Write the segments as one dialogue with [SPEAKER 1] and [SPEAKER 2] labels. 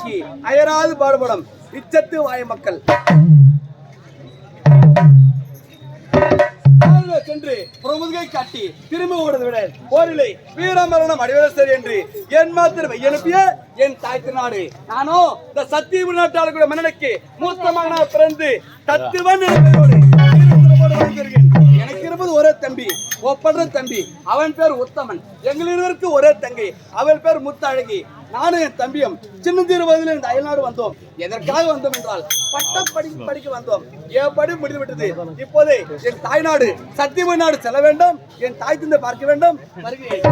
[SPEAKER 1] அச்சத்தை அயராது பாடுபடும் இச்சத்து வாய மக்கள். சென்று காட்டி திரும்ப விட போரிலே வீரமரணம் என்று என் மாத்திரம் எழுப்பிய என் நானோ இந்த சத்திய நாட்டாளர் கூட மன்னனுக்கு மூத்த பிறந்து தத்துவன் எனக்கு இருப்பது ஒரே தம்பி ஒப்பற்ற தம்பி. அவன் பேர் உத்தமன். எங்கள் இருவருக்கு ஒரே தங்கை. அவள் பேர் முத்தழகி. நானும் என் தம்பியும் சின்னந்தீர் வயதில் இந்த அயல்நாடு வந்தோம். எதற்காக வந்தோம் என்றால் பட்டம் படி படிக்க வந்தோம். என் படி முடிந்து இப்போதே என் தாய்நாடு சத்தியம நாடு செல்ல வேண்டும். என் தாய் தந்தை பார்க்க வேண்டும். வருகிறேன்.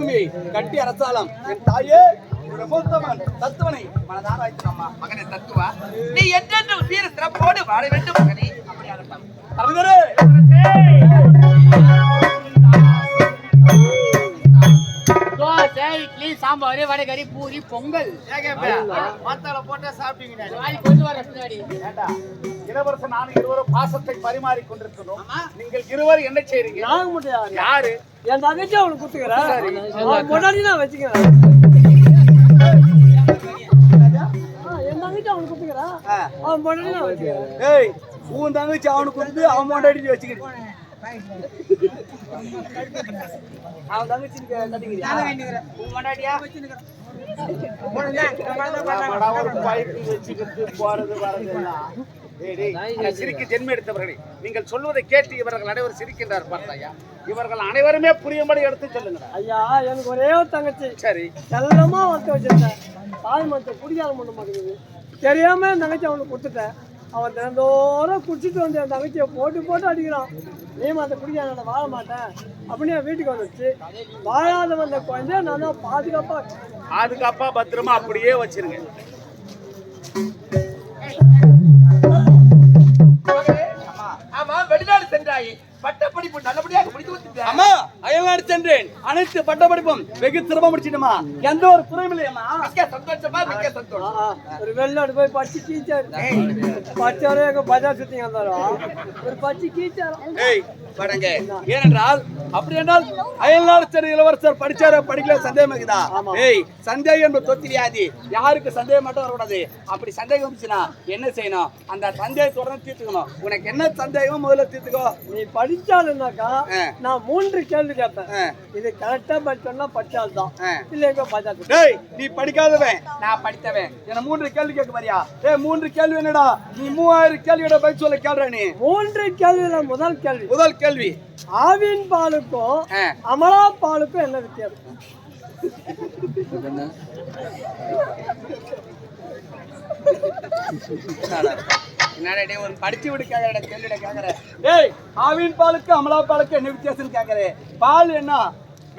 [SPEAKER 1] பூமியை கட்டி அரசாலம் என் தாயே தத்துவனை மனதார அம்மா
[SPEAKER 2] மகனே தத்துவா? நீ என்றென்றும் வீர சிறப்போடு வாழ வேண்டும் மகனே அப்படியாகட்டும்.
[SPEAKER 1] தலைவரே!
[SPEAKER 3] இட்லி சாம்பார் வடைகறி பூரி பொங்கல்.
[SPEAKER 2] மாத்தாள போட்டா சாப்பிட்டீங்க இளவரசன் நானும் இருவரும் பாசத்தை பரிமாறிக் கொண்டிருக்கிறோம். நீங்கள் இருவரும் என்ன செய்றீங்க?
[SPEAKER 4] யாரு?
[SPEAKER 2] யாரு?
[SPEAKER 4] என் தங்கச்சி அவனுக்கு குத்துக்கிறேன் அவன் முன்னாடி நான் வச்சுக்கிறேன். என் தங்கச்சி அவனுக்கு குத்துக்கிறான். அவன் முன்னாடி நான் வச்சுக்கிறேன்.
[SPEAKER 1] ஏய் உன் தங்கச்சி அவனுக்கு வந்து அவன் மாட்டாடி வச்சுக்கிட்டு அவன் தங்கச்சி கட்டிக்கிறியா உன் மாட்டாடியா
[SPEAKER 2] நம்மடா ஒரு பைக்கு வச்சுக்கிட்டு போறது வரதெல்லாம் டேய், டேய், இந்த சிரிக்கு ஜென்ம எடுத்தவர்களே நீங்கள் சொல்வதை கேட்டு இவர்கள் அனைவரும் சிரிக்கின்றார் பார்த்தாயா? இவர்கள் அனைவருமே புரியும்படி எடுத்து சொல்லுங்க
[SPEAKER 4] ஐயா எனக்கு ஒரே ஒரு தங்கச்சி.
[SPEAKER 2] சரி.
[SPEAKER 4] செல்லமா வளர்த்து வச்சிருந்தேன் தாய் மரத்தை குடிக்காத பண்ண மாட்டேங்குது தெரியாம தங்கச்சி அவனுக்கு கொடுத்துட்டேன். அவன் தினந்தோறும் குடிச்சிட்டு வந்து என் தங்கச்சியை போட்டு போட்டு அடிக்கிறான். நீ மத்த குடிக்காத வாழ மாட்டேன். அப்படின்னு என் வீட்டுக்கு வந்துச்சு வாழாத வந்த குழந்தைய நான் தான் பாதுகாப்பா
[SPEAKER 2] பாதுகாப்பா பத்திரமா அப்படியே வச்சிருங்க.
[SPEAKER 1] ஆமா வெளிநாடு சென்றாய். பட்டப்படிப்பு நல்லபடியாக முடித்து விட்டீங்க அம்மா அயல்நாடு சென்றேன். அனைத்து பட்டப்படிப்பும் வெகு சிரமம் முடிச்சிடுமா எந்த ஒரு குறையும் இல்லையம்மா. மிக்க சந்தோஷமா மிக்க சந்தோஷம்.
[SPEAKER 4] ஆ, ஆ. ஒரு வெளிநாடு போய் பச்சு கீச்சாரு பச்சாரோ எங்க பஜார் சுத்தி வந்தாலும் ஒரு பச்சு கீச்சாரம்
[SPEAKER 1] ஏய் படங்க ஏனென்றால் அப்படி என்றால் அயல்நாடு இளவரசர் படிச்சார படிக்கல சந்தேகம்
[SPEAKER 4] ஆமா.
[SPEAKER 1] ஏய் சந்தேகம் என்பது தொத்திரியாது யாருக்கு சந்தேகம் மட்டும் வரக்கூடாது. அப்படி சந்தேகம் வந்துச்சுன்னா என்ன செய்யணும்? அந்த சந்தேகத்தை உடனே தீர்த்துக்கணும். உனக்கு என்ன சந்தேகம் முதல்ல தீர்த்துக்கோ.
[SPEAKER 4] நீ படிச்சாலுனாக்கா. நான் மூன்று கேள்வி கேட்பேன். இது கரெக்டா படிச்சோம்னா படிச்சால் தான்
[SPEAKER 1] ஆ.
[SPEAKER 4] இல்ல எங்க பஜார்
[SPEAKER 1] டேய் நீ படிக்காதவன். நான் படித்தவன். என்ன மூன்று கேள்வி கேட்க மாதிரியா ஏய் மூன்று கேள்வி என்னடா? நீ மூவாயிரம் கேள்வியோட பதில் சொல்ல கேள்ற நீ.
[SPEAKER 4] மூன்று கேள்வியில முதல் கேள்வி.
[SPEAKER 1] முதல் கேள்வி.
[SPEAKER 4] ஆவின் பாலுக்கும். அமலா பாலுக்கும் என்ன வித்தியாசம்?
[SPEAKER 1] என்னடா ஒரு படிச்சு விடு கேக்குறடா கேள்விட கேக்குற டேய் ஆவின் பாலுக்கு அமலா பாலுக்கு என்ன வித்தியாசம் கேக்குறே? பால் என்ன?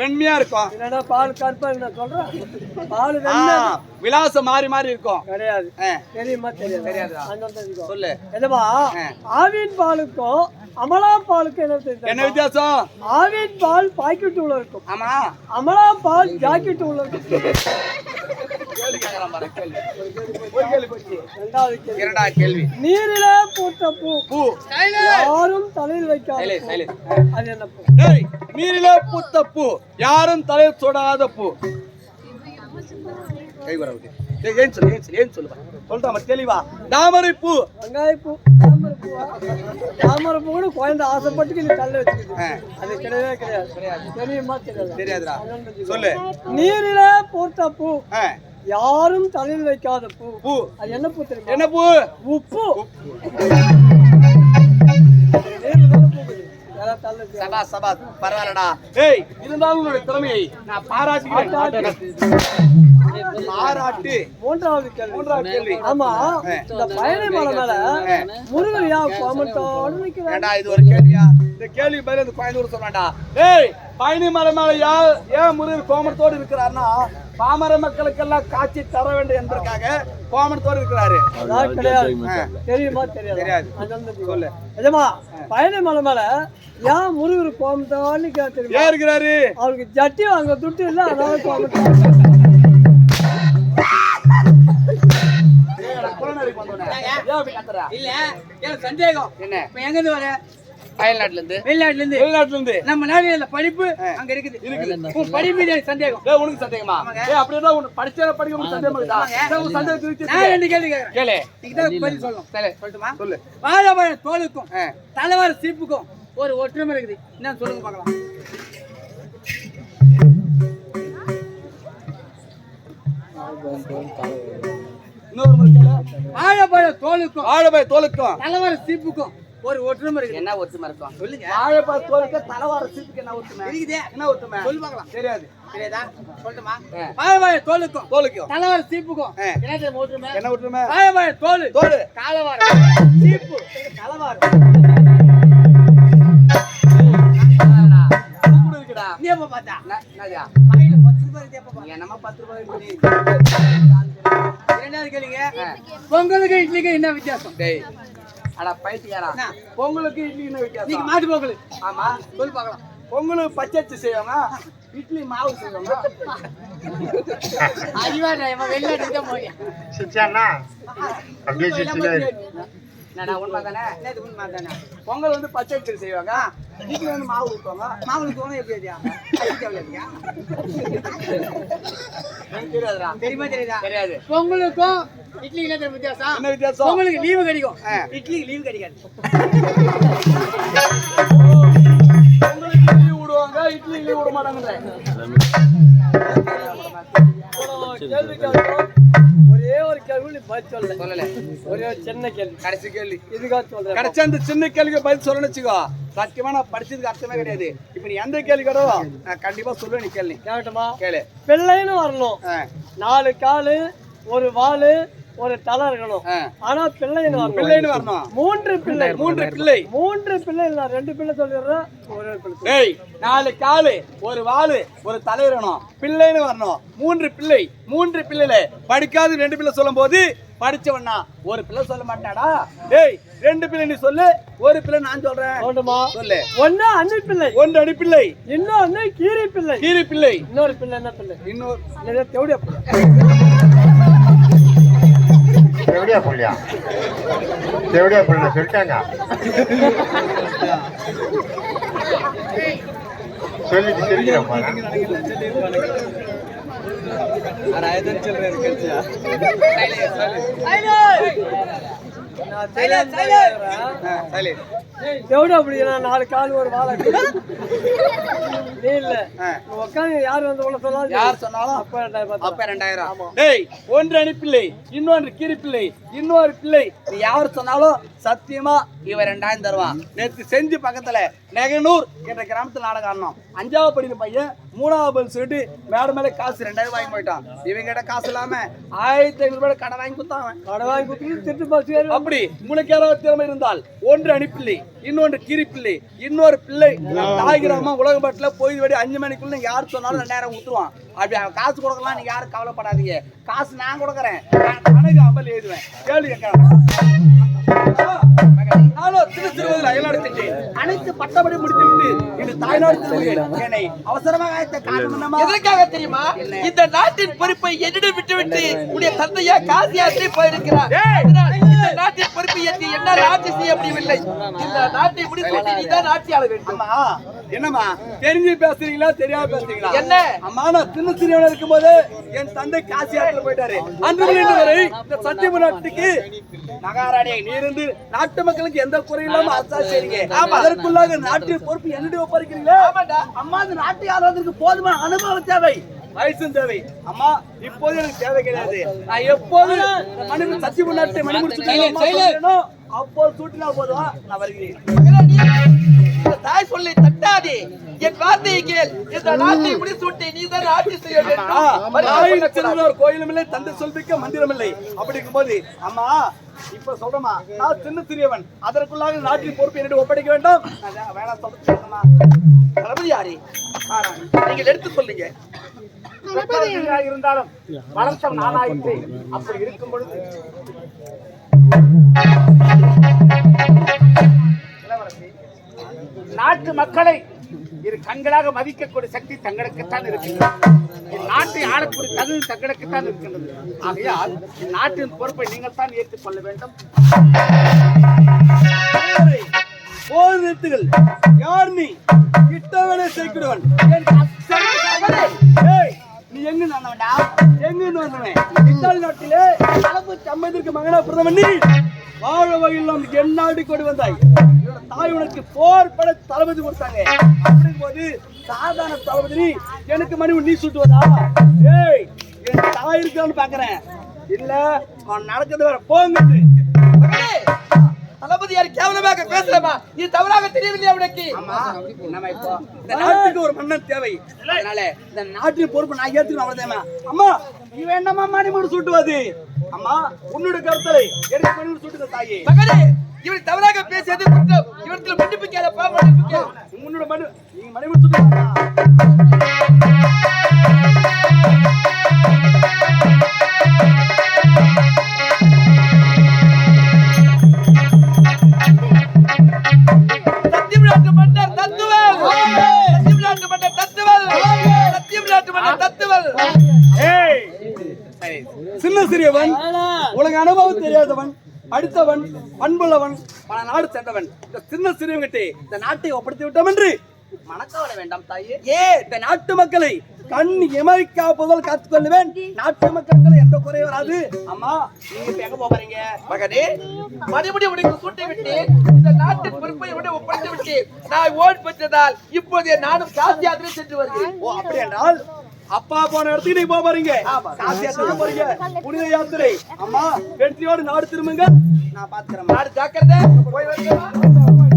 [SPEAKER 1] வெண்மையா இருக்கும்.
[SPEAKER 4] என்னடா பால் கருப்பா நான் சொல்றேன் பால் வெண்ணை
[SPEAKER 1] விலாசம் மாறி மாறி இருக்கும்.
[SPEAKER 4] கிடையாது. தெரியுமா? தெரியாது.
[SPEAKER 1] தெரியாதா? சொல்லு.
[SPEAKER 4] என்னப்பா ஆவின் பாலுக்கும் அமலா பாலுக்கும் என்ன தெரியும்
[SPEAKER 1] என்ன வித்தியாசம்?
[SPEAKER 4] ஆவின் பால் பாக்கெட் உள்ள இருக்கும்.
[SPEAKER 1] ஆமா.
[SPEAKER 4] அமலா பால் ஜாக்கெட் உள்ள இருக்கும்.
[SPEAKER 1] கேள்வி கேக்குறான் பாரு, கேள்வி. ஒரு கேள்வி போச்சு.
[SPEAKER 4] கேள்வி
[SPEAKER 1] இரண்டாவது கேள்வி
[SPEAKER 4] நீரில பூத்த பூ
[SPEAKER 1] பூ
[SPEAKER 4] யாரும் தலையில் வைக்காத பூ. அது என்ன பூ
[SPEAKER 1] டேய், பூத்த பூ யாரும் தலையில் பூ கை வர ஏன் சொல்லு ஏன் சொல்லு ஏன் சொல்றா மத்த தெளிவா தாமரை பூ
[SPEAKER 4] வெங்காய பூ தாமரை தாமரை பூ கூட குழந்தை ஆசைப்பட்டு நீ தள்ள வச்சுக்குது அது கிடையவே கிடையாது தெரியுமா தெரியாது
[SPEAKER 1] தெரியாதுடா சொல்லு
[SPEAKER 4] நீரில பூத்த பூ யாரும் தலையில் வைக்காத பூ.
[SPEAKER 1] பூ.
[SPEAKER 4] அது என்ன பூ தெரியுமா?
[SPEAKER 1] என்ன பூ?
[SPEAKER 4] உப்பு.
[SPEAKER 1] சபா சபா பரவாயில்லடா. ஏய் இருந்தாலும் உன்னுடைய திறமையை. நான் பாராட்டுகிறேன். பாராட்டு.
[SPEAKER 4] மூன்றாவது கேள்வி.
[SPEAKER 1] மூன்றாவது கேள்வி.
[SPEAKER 4] ஆமா. இந்த பயணி மலை மேல முருகன் ஏன் கோமட்டோடு
[SPEAKER 1] இது ஒரு கேள்வியா? இந்த கேள்வி பதில் இந்த கோயந்தூர் சொன்னாடா ஏய் பயணி மலை மேல யா- ஏன் முருகன் கோமணத்தோடு இருக்கிறாருன்னா பாமர மக்களுக்கெல்லாம் காட்சி தர வேண்டும் என்பதற்காக கோமணத்தோடு இருக்கிறாரு.
[SPEAKER 4] தெரியுமா தெரியாது?
[SPEAKER 1] தெரியாது.
[SPEAKER 4] சொல்லு
[SPEAKER 1] சொல்லு.
[SPEAKER 4] நிஜமா பயணி மலை மேல ஏன் முருகர் தெரியுமா
[SPEAKER 1] ஏன் இருக்கிறாரு?
[SPEAKER 4] அவருக்கு ஜட்டி வாங்க துட்டு இல்ல
[SPEAKER 1] அப்படி கத்துறா?
[SPEAKER 3] இல்ல சந்தேகம்.
[SPEAKER 1] என்ன?
[SPEAKER 3] இப்ப எங்க இருந்து வர?
[SPEAKER 1] அயல்நாட்டுல இருந்து
[SPEAKER 3] வெளிநாட்டுல இருந்து
[SPEAKER 1] வெளிநாட்டுல இருந்து
[SPEAKER 3] நம்ம நாடுல படிப்பு அங்க இருக்குது. உன் படிப்பு சந்தேகம்.
[SPEAKER 1] ஏய், உனக்கு சந்தேகமா? ஏய் அப்படியே உனக்கு படிச்சா படிக்க உனக்கு சந்தேகமா இருக்குதா? உன் சந்தேகத்தை திருப்பி
[SPEAKER 3] நான்
[SPEAKER 1] கேளு.
[SPEAKER 3] ரெண்டு கேள்வி கேக்குறேன்
[SPEAKER 1] கேளு.
[SPEAKER 3] நீங்க தான் பதில் சொல்லணும்.
[SPEAKER 1] சரி,
[SPEAKER 3] சொல்லட்டுமா?
[SPEAKER 1] சொல்லு.
[SPEAKER 3] வாழைப்பழ தோலுக்கும். தலைவார சீப்புக்கும் ஒரு ஒற்றுமை இருக்குது. என்ன சொல்லுங்க பார்க்கலாம்.
[SPEAKER 1] இன்னொரு
[SPEAKER 3] வாழைப்பழ தோலுக்கும்.
[SPEAKER 1] வாழைப்பழ தோலுக்கும்.
[SPEAKER 3] தலைவார சீப்புக்கும் ஒரு ஒற்றுமை இருக்குது.
[SPEAKER 1] என்ன ஒற்றுமை இருக்கும்
[SPEAKER 3] சொல்லுங்க.
[SPEAKER 1] வாழைப்பழ தோலுக்கு தலைவார சீட்டுக்கு என்ன ஒற்றுமை?
[SPEAKER 3] இருக்குதே
[SPEAKER 1] என்ன ஒற்றுமை?
[SPEAKER 3] சொல்லு பார்க்கலாம்.
[SPEAKER 1] தெரியாது.
[SPEAKER 3] தெரியாதா? சொல்லட்டுமா?
[SPEAKER 1] ஆ.
[SPEAKER 3] வாழைப்பழ தோலுக்கும்.
[SPEAKER 1] தோலுக்கும்.
[SPEAKER 3] தலைவார சீப்புக்கும். என்ன ஒற்றுமை?
[SPEAKER 1] என்ன ஒற்றுமை?
[SPEAKER 3] வாழைப்பழ தோல்.
[SPEAKER 1] தோலு.
[SPEAKER 3] காலவாரம் சீப்பு. இருக்கு
[SPEAKER 1] இருக்கு
[SPEAKER 3] கேளுங்க. பொங்கலுக்கு இட்லிக்கு என்ன வித்தியாசம்?
[SPEAKER 1] அட பைத்தியாரா? பொங்கலுக்கு இட்லி என்ன
[SPEAKER 3] நீங்க
[SPEAKER 1] வித்தியாசம்
[SPEAKER 3] மாட்டு பொங்கல்.
[SPEAKER 1] ஆமா.
[SPEAKER 3] சொல்லு பார்க்கலாம்.
[SPEAKER 1] பொங்கலுக்கு பச்சரிசி செய்வாங்க இட்லி மாவு செய்வாங்க.
[SPEAKER 3] அறிவாடா வெளிநாட்டுக்கு தான் போய்.
[SPEAKER 5] அப்படியே
[SPEAKER 1] என்னடா உண்மை தானே?
[SPEAKER 3] என்னது உண்மை தானே?
[SPEAKER 1] பொங்கல் வந்து பச்சரிசி செய்வாங்க. இட்லி வந்து மாவு ஊற்றுவாங்க
[SPEAKER 3] மாவுளுக்கு தோணும் எப்படி
[SPEAKER 1] தெரியாதுடா.
[SPEAKER 3] தெரியுமா தெரியுதா?
[SPEAKER 1] தெரியாது.
[SPEAKER 3] பொங்கலுக்கும் இட்லி தெரியுமா வித்தியாசம்?
[SPEAKER 1] என்ன வித்தியாசம்?
[SPEAKER 3] பொங்கலுக்கு லீவு கிடைக்கும். இட்லிக்கு லீவு கிடைக்காது.
[SPEAKER 1] பொங்கலுக்கு இட்லி விடுவாங்க இட்லி இட்லி விட
[SPEAKER 4] கேள்வி கேட்டோம். ஒரே கேள்வி பதில் சொல்ல
[SPEAKER 1] சொல்லல.
[SPEAKER 4] ஒரே ஒரு சின்ன கேள்வி.
[SPEAKER 1] கடைசி கேள்வி.
[SPEAKER 4] இதுக்காக சொல்றேன்.
[SPEAKER 1] கிடைச்ச அந்த சின்ன கேள்விக்கு பதில் சொல்லணும்னு வச்சுக்கோ. சத்தியமா நான் படிச்சதுக்கு அர்த்தமே கிடையாது. இப்ப நீ எந்த கேள்வி கேட்டோ நான் கண்டிப்பா சொல்லுவேன் நீ கேள்வி
[SPEAKER 4] கேட்கட்டுமா
[SPEAKER 1] கேளு.
[SPEAKER 4] பிள்ளைன்னு வரணும். நாலு காலு ஒரு வாலு ஒரு தலை இருக்கணும். ஆனா பிள்ளைன்னு வரணும்?
[SPEAKER 1] பிள்ளைன்னு வரணும்?
[SPEAKER 4] மூன்று பிள்ளை.
[SPEAKER 1] மூன்று பிள்ளை.
[SPEAKER 4] மூன்று பிள்ளை இல்ல ரெண்டு பிள்ளை சொல்லிடுறேன். ஒரே பிள்ளை.
[SPEAKER 1] நாலு காலு ஒரு வாலு ஒரு தலைவரணும் பிள்ளைன்னு வரணும். மூன்று பிள்ளை. மூன்று பிள்ளைல படிக்காத ரெண்டு பிள்ளை சொல்லும் போது படிச்சவனா ஒரு பிள்ளை சொல்ல மாட்டாடா. டேய் ரெண்டு பிள்ளை நீ சொல்லு. ஒரு பிள்ளை நான் சொல்றேன்.
[SPEAKER 4] சொல்லட்டுமா
[SPEAKER 1] சொல்லு.
[SPEAKER 4] ஒண்ணு அன்னி பிள்ளை.
[SPEAKER 1] ஒன்று அடி பிள்ளை.
[SPEAKER 4] இன்னொன்னு கீரி பிள்ளை.
[SPEAKER 1] கீரி பிள்ளை.
[SPEAKER 4] இன்னொரு பிள்ளை என்ன பிள்ளை?
[SPEAKER 1] இன்னொரு
[SPEAKER 4] தேவடியா பிள்ளை?
[SPEAKER 5] தேவடியா புள்ளியா தேவடியா புள்ள சொல்லிட்டாங்க சொல்லிட்டு தெரிஞ்சிடும் பாரு
[SPEAKER 4] நான் தெரியாம தான் கேக்குறேன்.
[SPEAKER 1] ஆ, சரி.
[SPEAKER 4] தேவடியா பிள்ளைனா நாலு கால் ஒரு வாழை நீ இல்ல. உட்காந்து யார் வந்து உள்ள சொன்னாலும்
[SPEAKER 1] யார் சொன்னாலும்
[SPEAKER 4] அப்ப ரெண்டாயிரம்
[SPEAKER 1] அப்ப ரெண்டாயிரம். டேய் ஒன்று பிள்ளை இன்னொன்று கீரி பிள்ளை இன்னொரு பிள்ளை. நீ யார் சொன்னாலும் சத்தியமா இவன் ரெண்டாயிரம் தருவான். நேற்று செஞ்சு பக்கத்துல நெகனூர் என்ற கிராமத்துல நாடகம் ஆடணும் அஞ்சாவது படிக்கிற பையன் மூணாவது பதில் சொல்லிட்டு மேடம் மேல காசு ரெண்டாயிரம் வாங்கி போயிட்டான். இவங்க கிட்ட காசு இல்லாம ஆயிரத்தி ஐநூறு ரூபாய் கடன் வாங்கி கொடுத்தான்.
[SPEAKER 4] கடை வாங்கி கொடுத்துட்டு திருட்டு ஏறி
[SPEAKER 1] அப்படி உனக்கு யாராவது திறமை இருந்தால் ஒன்று அணிப்பிள்ளை இன்னொன்று கிரிப்பிள்ளை இன்னொரு பிள்ளை தாய் கிராமம் உலகப்பட்டில் போய் வெடி அஞ்சு மணிக்குள்ள யார் சொன்னாலும் ரெண்டாயிரம் ஊத்துருவான். அப்படி அவன் காசு கொடுக்கலாம் நீங்க யாரும் கவலைப்படாதீங்க. காசு நான் கொடுக்குறேன். கணக்கு அமல் எழுதுவேன். கேள்வி கேட்கறேன். அனைத்து பட்டப்படி முடித்து விட்டு இன்று தாய்நாடு திரும்புகிறேன் என்னை அவசரமாக அழைத்த காரணம்?
[SPEAKER 3] எதற்காக தெரியுமா? இந்த நாட்டின் பொறுப்பை என்னிடம் விட்டுவிட்டு உடைய தந்தையா காசி யாத்திரை போயிருக்கிறார் நாட்டின் பொறுப்பை ஏற்று என்னால் ஆட்சி செய்ய முடியவில்லை. இந்த நாட்டை முடித்து நீதான் ஆட்சி ஆள வேண்டும்
[SPEAKER 1] என்னம்மா? தெரிஞ்சு பேசுறீங்களா? தெரியாம பேசுறீங்களா?
[SPEAKER 3] என்ன?
[SPEAKER 1] அம்மா நான் சின்ன சிறியவனா இருக்கும்போது என் தந்தை காசி யாத்திரை போயிட்டாரு. அன்று இன்று வரை இந்த சத்தியம நாட்டுக்கு மகாராணியை நீ இருந்து நாட்டு மக்களுக்கு எந்த குறையும் இல்லாம அரசாட்சி செய்றீங்க. அதற்குள்ளாக நாட்டின் பொறுப்பு என்னுடைய ஒப்படைக்கிறீங்களா அம்மா இந்த நாட்டை ஆளுவதற்கு போதுமான அனுபவம் தேவை. வயசும் தேவை. அம்மா இப்போது எனக்கு தேவை கிடையாது. நான் எப்போது மணி சத்தியம நாட்டை மணி முடிச்சு அப்போ சூட்டினா போதும்? நான் வருகிறேன்.
[SPEAKER 3] தாய் சொல்லை தட்டாதே. என் வார்த்தையை கேள். இந்த நாட்டை முடிசூட்டி நீதான் ஆட்சி செய்ய வேண்டும்.
[SPEAKER 1] தாயின் சிறந்தவர் கோயிலும் இல்லை தந்தை சொல்பிக்க மந்திரம் இல்லை அப்படி இருக்கும்போது அம்மா இப்ப சொல்றமா நான் சின்ன சிறியவன். அதற்குள்ளாக நாட்டின் பொறுப்பு என்னிடம் ஒப்படைக்க வேண்டாம். வேணாம் சொல்றேன்
[SPEAKER 3] தளபதி யாரு நீங்கள் எடுத்து சொல்லுங்க.
[SPEAKER 2] இருந்தாலும் வளர்த்தம் நானாயிற்று. அப்படி இருக்கும் பொழுது. இளவரசி, நாட்டு மக்களை இரு கண்களாக மதிக்கக்கூடிய சக்தி தங்களுக்குத்தான் இருக்கின்றது. இந்நாட்டை ஆளக்கூடிய தகுதி தங்களுக்குத்தான் இருக்கின்றது. ஆகையால் இந்நாட்டின் பொறுப்பை நீங்கள் தான் ஏற்றுக்கொள்ள வேண்டும்.
[SPEAKER 1] நிறுத்துகள் யார் நீ? சாகரே. ஏய், நீ எங்க வந்தவன்டா எங்க வந்தவன் இத்தாலி நாட்டிலே அளவு சம்மதிற்கு மகனா பிரதமன் நீ. வாழ வகையில் என் நாடு கொண்டு வந்தாய். உனக்கு போர் பட தளபதி கொடுத்தாங்க. அப்படிங்கும்போது சாதாரண தளபதி எனக்கு மணி நீ சுட்டுவதா ஏய் என் தாய் இருக்கான்னு பாக்குறேன். இல்ல அவன் நடக்கிறது வேற. போங்க
[SPEAKER 3] மகனே, தளபதி யாரு? கேவலமாக பேசுறமா நீ தவறாக தெரியவில்லையா உனக்கு?
[SPEAKER 1] நம்ம இப்போ? இந்த நாட்டுக்கு ஒரு மன்னன் தேவை. அதனால இந்த நாட்டின் பொறுப்பு நான் ஏத்துக்கணும் அவ்வளவுதான் அம்மா நீ வேண்டாமா மணிமூடு சூட்டுவது? அம்மா உன்னோட கருத்தலை எனக்கு மணிமூடு சூட்டுங்க தாயே.
[SPEAKER 3] இவன் தவறாக பேசியது குற்றம். இவர்கள் மன்னிப்பு கேளப்பா மன்னிப்பு கேள்
[SPEAKER 1] உன்னோட மணி நீங்க
[SPEAKER 3] தத்துவல்
[SPEAKER 1] சின்ன சிறியவன் உலக அனுபவம் தெரியாதவன். அடுத்தவன் பண்புள்ளவன் பல நாடு சென்றவன். இந்த சின்ன சிறுவங்கிட்டே இந்த நாட்டை ஒப்படைத்து விட்டோம் என்று மனக்கவலை வேண்டாம் தாயே. ஏ இந்த நாட்டு மக்களை கண் இமை காப்பதால் காத்துக்கொள்ளுவேன் நாட்டு மக்களுக்கு எந்த குறையும் வராது. அம்மா நீங்க இப்ப எங்க போறீங்க
[SPEAKER 3] மகனே மறுபடி உனக்கு சூட்டை விட்டு இந்த நாட்டின் பொறுப்பை உடனே ஒப்படைத்து விட்டு நான் ஓடி பெற்றதால் இப்போதைய நானும் காசி யாத்திரை சென்று வருகிறேன்.
[SPEAKER 1] ஓ அப்படி என்றால் அப்பா போன இடத்துக்கு நீங்க போக போறீங்க. போறீங்க. புனித யாத்திரை. அம்மா வெற்றியோடு நாடு திரும்புங்க. நான் பாத்துக்கிறேன்
[SPEAKER 3] நாடு ஜாக்கிரதை. போய் வருகிறேன்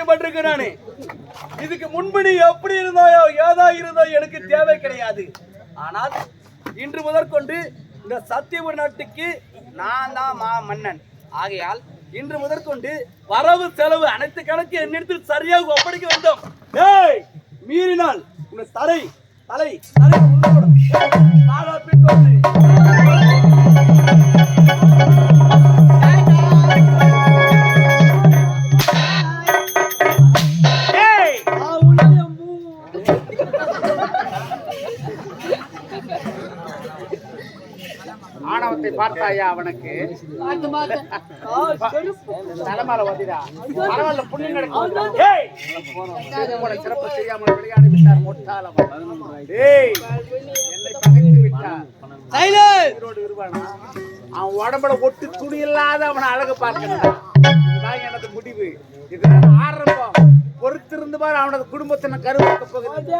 [SPEAKER 1] ஆச்சரியப்பட்டிருக்கிறானே நானு. இதுக்கு முன்பு நீ எப்படி இருந்தாயோ ஏதா இருந்தோ எனக்கு தேவை கிடையாது. ஆனால் இன்று முதற்கொண்டு இந்த சத்தியபுர நாட்டுக்கு நான் தான் மா மன்னன். ஆகையால் இன்று முதற்கொண்டு வரவு செலவு அனைத்து கணக்கு என்னிடத்தில் சரியாக ஒப்படைக்க வேண்டும். ஏய் மீறினால் உன் தலை தலை தலை உருளப்படும்.
[SPEAKER 2] ஆணவ கோட்டை பார்த்தாயா அவனுக்கு? தலைமலை வந்திரா பரவாயில்ல ஏய்! சிறுவனை சிறப்பு செய்யாமல் விளையாடி விட்டார் ஏய்! என்னை பகைத்து விட்டார்? அவன் உடம்புல ஒட்டு துணி இல்லாத அவனை அழகு பார்க்கணும். இதுதான் எனது முடிவு. இதுதான் ஆரம்பம். பொறுத்திருந்து பாரு அவனது குடும்பத்தின கருவாக்க போகுது.